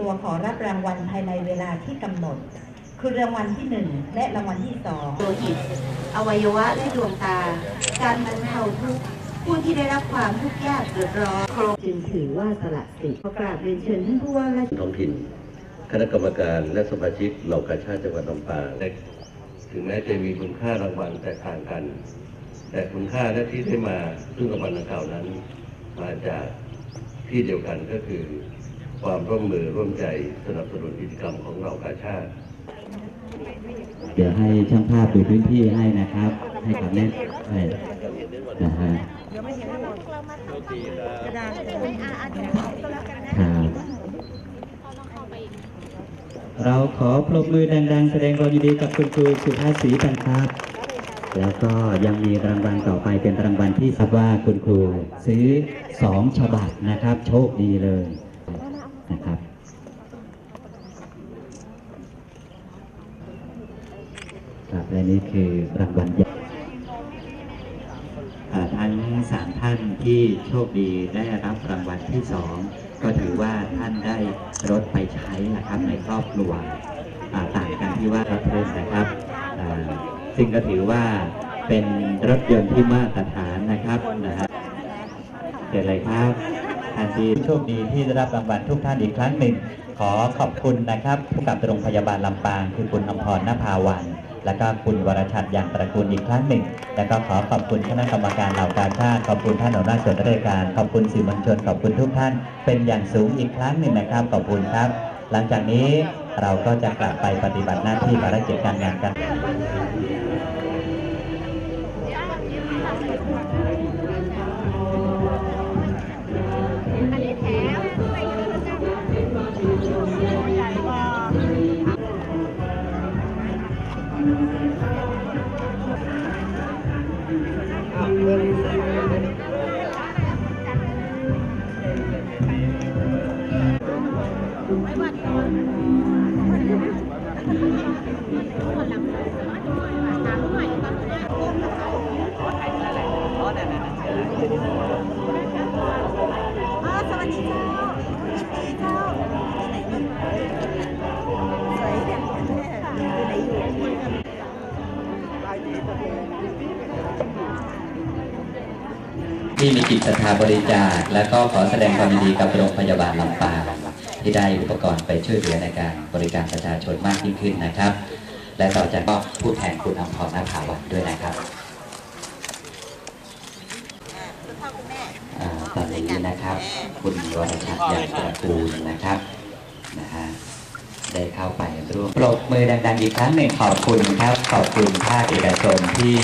ตัวขอรับรางวัลภายในเวลาที่กำหนด คือรางวัลที่หนึ่งและรางวัลที่สองโลหิต อวัยวะและดวงตา การบรรเทาทุกข์ผู้ที่ได้รับความทุกข์ยากเดือดร้อนโครงจึงถือว่าสละสิทธิ์ขอกราบเรียนเชิญท่านผู้ว่าราชท้องถิ่น คณะกรรมการและสมาชิกเหล่ากาชาติจังหวัดลำปางและถึงแม้จะมีคุณค่ารางวัลแตกต่างกัน แต่คุณค่าและที่ได้มาซึ่งรางวัลดังกล่าวนั้น มาจากที่เดียวกันก็คือ ความร่วมมือร่วมใจสนับสนุนกิจกรรมของเหล่ากาชาติ เดี๋ยวให้ช่างภาพดูพื้นที่ให้นะครับ ให้คำแนะให้นะฮะครับเราขอปรบมือดังๆ แสดงความยินดีกับคุณครูสุภาพศรีกันครับ แล้วก็ยังมีรางวัลต่อไปเป็นรางวัลที่ทราบว่าคุณครูซื้อสองฉบับนะครับ โชคดีเลย นะครับ ครับและนี่คือรางวัลใหญ่ทั้งสามท่านที่โชคดีได้รับรางวัลที่สองก็ถือว่าท่านได้รถไปใช้นะครับในครอบครัวต่างกันที่ว่ารถเพิ่มนะครับซึ่งก็ถือว่าเป็นรถยนต์ที่มาตรฐานนะครับนะฮะเกิดอะไรครับ ท่านที่โชคดีที่ได้รับรางวัลทุกท่านอีกครั้งหนึ่ง ขอขอบคุณนะครับ ผู้กับโรงพยาบาลลำปาง คือคุณอมพรนภาวัน และก็คุณวรชัดอย่างตระกูลอีกครั้งหนึ่ง แล้วก็ขอขอบคุณคณะกรรมการเหล่ากาชาติขอบคุณท่านหัวหน้าส่วนราชการ ขอบคุณสื่อมวลชนขอบคุณทุกท่าน เป็นอย่างสูงอีกครั้งหนึ่งนะครับ ขอบคุณครับ หลังจากนี้เราก็จะกลับไปปฏิบัติหน้าที่ภารกิจการงานกัน ที่มีจิตศรัทธาบริจาค และก็ขอแสดงความยินดีกับโรงพยาบาลลำปาง ที่ได้อุปกรณ์ไปช่วยเหลือในการบริการประชาชนมากยิ่งขึ้นนะครับ และต่อจากก็ผู้แทนคุณอมพรนภาวันด้วยนะครับอ่าตอนนี้นะครับ คุณวรชัดยางตระกูลนะครับนะฮะได้เข้าไปร่วมปรบมือดังๆอีกครั้งหนึ่งขอบคุณครับ ขอบคุณภาคเอกชนที่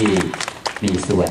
มีส่วน